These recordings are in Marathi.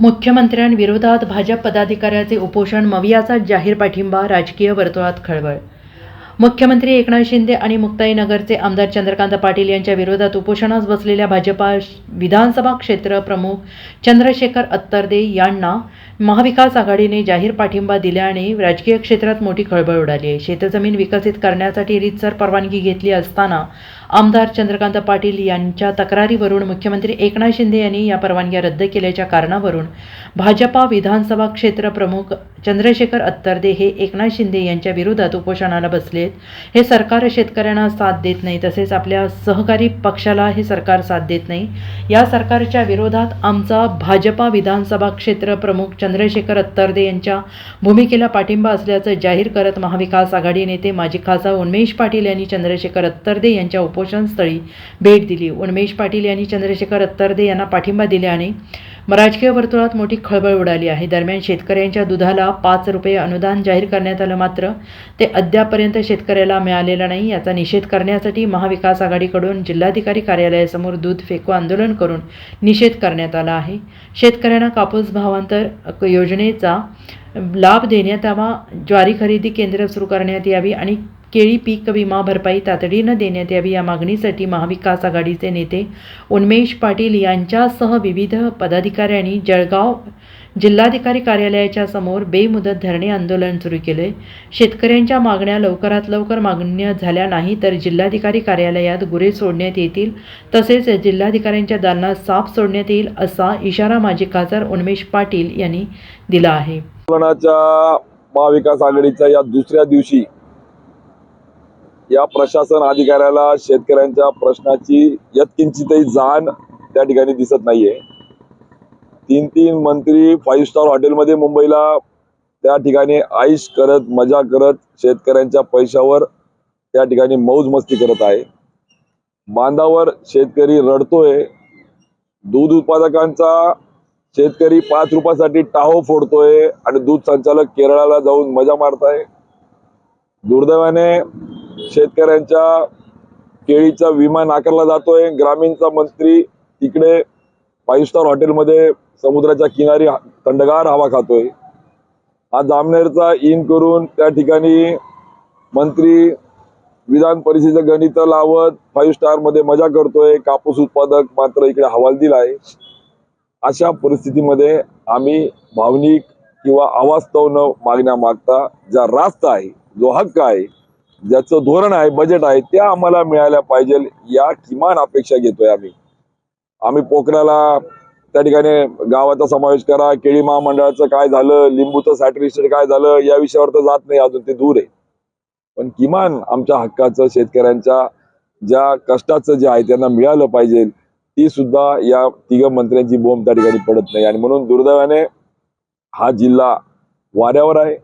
मुख्यमंत्र्यांविरोधात भाजप पदाधिकाऱ्याचे उपोषण मवियाचा जाहीर पाठिंबा राजकीय वर्तुळात खळबळ. मुख्यमंत्री एकनाथ शिंदे आणि मुक्ताईनगरचे आमदार चंद्रकांत पाटील यांच्या विरोधात उपोषणास बसलेल्या भाजपा विधानसभा क्षेत्र प्रमुख चंद्रशेखर अत्तरदे यांना महाविकास आघाडीने जाहीर पाठिंबा दिल्याने राजकीय क्षेत्रात मोठी खळबळ उडाली आहे. शेतजमीन विकसित करण्यासाठी रीतसर परवानगी घेतली असताना आमदार चंद्रकांत पाटील यांच्या तक्रारीवरून मुख्यमंत्री एकनाथ शिंदे यांनी या परवानग्या रद्द केल्याच्या कारणावरून भाजपा विधानसभा क्षेत्र प्रमुख चंद्रशेखर अत्तरदे हे एकनाथ शिंदे यांच्या विरोधात उपोषणाला बसलेत. हे सरकार शेतकऱ्यांना साथ देत नाही तसेच आपल्या सहकारी पक्षाला हे सरकार साथ देत नाही. या सरकारच्या विरोधात आमचा भाजपा विधानसभा क्षेत्र प्रमुख चंद्रशेखर अत्तरदे यांच्या भूमिकेला पाठिंबा असल्याचं जाहीर करत महाविकास आघाडी नेते माजी खासदार उन्मेश पाटील यांनी चंद्रशेखर अत्तरदे यांच्या उप उपोषणस्थळी भेट दिली. उन्मेश पाटील यांनी चंद्रशेखर अत्तरदे यांना पाठिंबा दिल्याने राजकीय वर्तुळात मोठी खळबळ उडाली आहे. दरम्यान शेतकऱ्यांच्या दुधाला पाच रुपये अनुदान जाहीर करण्यात आलं मात्र ते अद्यापर्यंत शेतकऱ्याला मिळालेलं नाही. याचा निषेध करण्यासाठी महाविकास आघाडीकडून जिल्हाधिकारी कार्यालयासमोर दूध फेको आंदोलन करून निषेध करण्यात आला आहे. शेतकऱ्यांना कापूस भावांतर योजनेचा लाभ देण्यात यावा ज्वारी खरेदी केंद्र सुरू करण्यात यावी आणि केळी पीक विमा भरपाई तातडीनं देण्यात यावी या मागणीसाठी महाविकास आघाडीचे नेते उन्मेश पाटील यांच्यासह विविध पदाधिकाऱ्यांनी जळगाव जिल्हाधिकारी कार्यालयाच्या समोर बेमुदत धरणे आंदोलन सुरू केले. शेतकऱ्यांच्या मागण्या लवकरात लवकर मागण्य झाल्या नाही तर जिल्हाधिकारी कार्यालयात गुरे सोडण्यात येतील तसेच जिल्हाधिकाऱ्यांच्या दालनात साप सोडण्यात येईल असा इशारा माजी खासदार उन्मेश पाटील यांनी दिला आहे. महाविकास आघाडीच्या या दुसऱ्या दिवशी या प्रशासन अधिकाऱ्याला शेतकऱ्यांच्या प्रश्नाची यत्किंचितही जाण त्या ठिकाणी दिसत नाहीये. तीन तीन मंत्री फाईव्ह स्टार हॉटेलमध्ये मुंबईला त्या ठिकाणी आईश करत मजा करत शेतकऱ्यांच्या पैशावर त्या ठिकाणी मौज मस्ती करत आहे. बांधावर शेतकरी रडतोय. दूध उत्पादकांचा शेतकरी पाच रुपयासाठी टाहो फोडतोय आणि दूध संचालक केरळाला जाऊन मजा मारताय. दुर्दैवाने शेतकऱ्यांच्या केळीचा विमा नाकारला जातोय. ग्रामीणचा मंत्री इकडे फाईव्ह स्टार हॉटेलमध्ये समुद्राच्या किनारी थंडगार हवा खातोय. हा जामनेरचा इन करून त्या ठिकाणी मंत्री विधान परिषदेचं गणित लावत फाईव्ह स्टारमध्ये मजा करतोय. कापूस उत्पादक मात्र इकडे हवाल आहे अशा परिस्थितीमध्ये आम्ही भावनिक किंवा अवास्तव न मागण्या मागता ज्या रास्त आहे जो हक्क आहे ज्याचं धोरण आहे बजेट आहे त्या आम्हाला मिळाल्या पाहिजे या किमान अपेक्षा घेतोय आम्ही. आम्ही पोखऱ्याला त्या ठिकाणी गावाचा समावेश करा केळी महामंडळाचं काय झालं लिंबूचं सॅटिस्फॅक्शन काय झालं या विषयावर तर जात नाही अजून ते दूर आहे. पण किमान आमच्या हक्काचं शेतकऱ्यांच्या ज्या कष्टाचं जे आहे त्यांना मिळालं पाहिजे ती सुद्धा या तिघ मंत्र्यांची बोंब त्या ठिकाणी पडत नाही. आणि म्हणून दुर्दैवाने हा जिल्हा वाऱ्यावर आहे.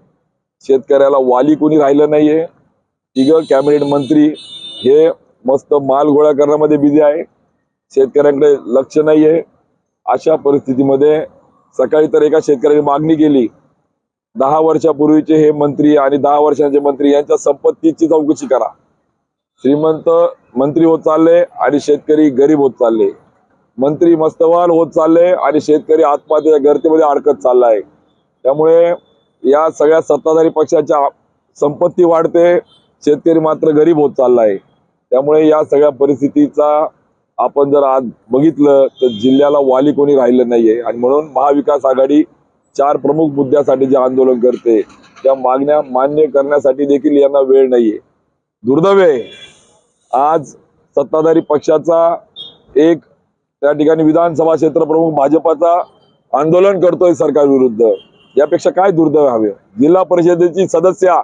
शेतकऱ्याला वाली कोणी राहिलं नाहीये. तिघं कॅबिनेट मंत्री हे मस्त माल गोळा करण्यामध्ये बिझी आहे. शेतकऱ्यांकडे लक्ष नाहीये. अशा परिस्थितीमध्ये सकाळी तर एका शेतकऱ्याने मागणी केली. दहा वर्षापूर्वीचे हे मंत्री आणि दहा वर्षांचे मंत्री यांच्या संपत्तीची चौकशी करा. श्रीमंत मंत्री होत चालले आणि शेतकरी गरीब होत चालले. मंत्री मस्तवाल होत चालले आणि शेतकरी आत्महत्याच्या गर्तेमध्ये अडकत चाललाय. त्यामुळे या सगळ्या सत्ताधारी पक्षाच्या संपत्ती वाढते. शेतकरी मात्र गरीब होत चाललाय. त्यामुळे या सगळ्या परिस्थितीचा आपण जर आज बघितलं तर जिल्ह्याला वाली कोणी राहिलं नाहीये. आणि म्हणून महाविकास आघाडी चार प्रमुख मुद्द्यासाठी जे आंदोलन करते त्या मागण्या मान्य करण्यासाठी देखील यांना वेळ नाहीये. दुर्दैव आहे. आज सत्ताधारी पक्षाचा एक त्या ठिकाणी विधानसभा क्षेत्र प्रमुख भाजपाचा आंदोलन करतोय सरकार विरुद्ध यापेक्षा काय दुर्दैव हवे जिल्हा परिषदेची सदस्या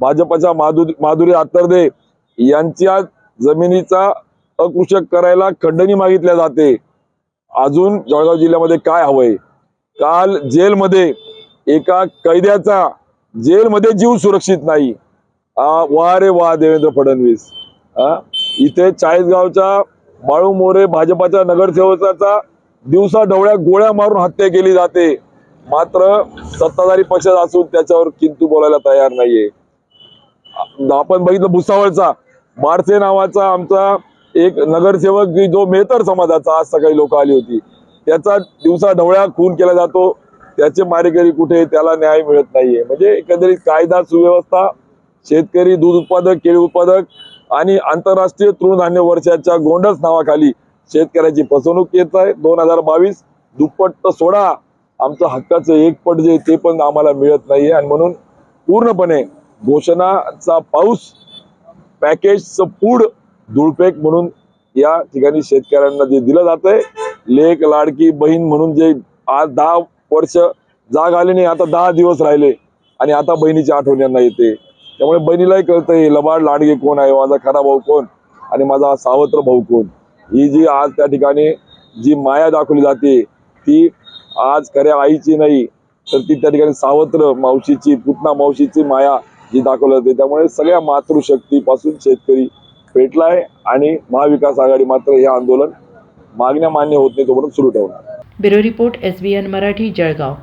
भाजपच्या माधुरी माधुरी आतर्दे यांच्या जमिनीचा अकृषक करायला खंडणी मागितल्या जाते. अजून जळगाव जिल्ह्यामध्ये काय हवंय? काल जेलमध्ये एका कैद्याचा जेलमध्ये जीव सुरक्षित नाही. वा रे वा देवेंद्र फडणवीस. इथे चाळीसगावच्या बाळू मोरे भाजपाच्या नगरसेवकाचा दिवसा ढवळ्या गोळ्या मारून हत्या केली जाते. मात्र सत्ताधारी पक्षात असून त्याच्यावर किंतू बोलायला तयार नाहीये. आपण बघितलं भुसावळचा बारसे नावाचा आमचा एक नगरसेवक जो मेहतर समाजाचा आज सकाळी लोक आली होती. त्याचा दिवसा ढवळ्या खून केला जातो. त्याचे मारेकरी कुठे त्याला न्याय मिळत नाहीये. म्हणजे एकंदरीत कायदा सुव्यवस्था शेतकरी दूध उत्पादक केळी उत्पादक आणि आंतरराष्ट्रीय तृणधान्य वर्षाच्या गोंडस नावाखाली शेतकऱ्याची फसवणूक येत आहे. दोन हजार बावीस दुप्पट तर सोडा. आमचं हक्काचं एक पट जे ते पण आम्हाला मिळत नाहीये. आणि म्हणून पूर्णपणे घोषणाचा पाऊस पॅकेजचं पूड धुळपेक म्हणून या ठिकाणी शेतकऱ्यांना जे दिलं जात आहे लेख लाडकी बहीण म्हणून जे आज दहा वर्ष जाग आले नाही आता दहा दिवस राहिले आणि आता बहिणीच्या आठवण यांना येते. त्यामुळे बहिणीलाही कळतंय लबाड लाडगे कोण आहे? माझा खरा भाऊ कोण? आणि माझा सावत्र भाऊ कोण? ही जी आज त्या ठिकाणी जी माया दाखवली जाते ती आज खऱ्या आईची नाही तर ती त्या ठिकाणी सावत्र मावशीची पुतना मावशीची माया ही दाखवली जाते त्यामुळे सगळ्या मातृशक्तीपासून शेतकरी पेटलाय आणि महाविकास आघाडी मात्र हे आंदोलन मागण्या मान्य होत नाही तोपर्यंत सुरू ठेवणार. Bureau report S B N Marathi Jalgaon.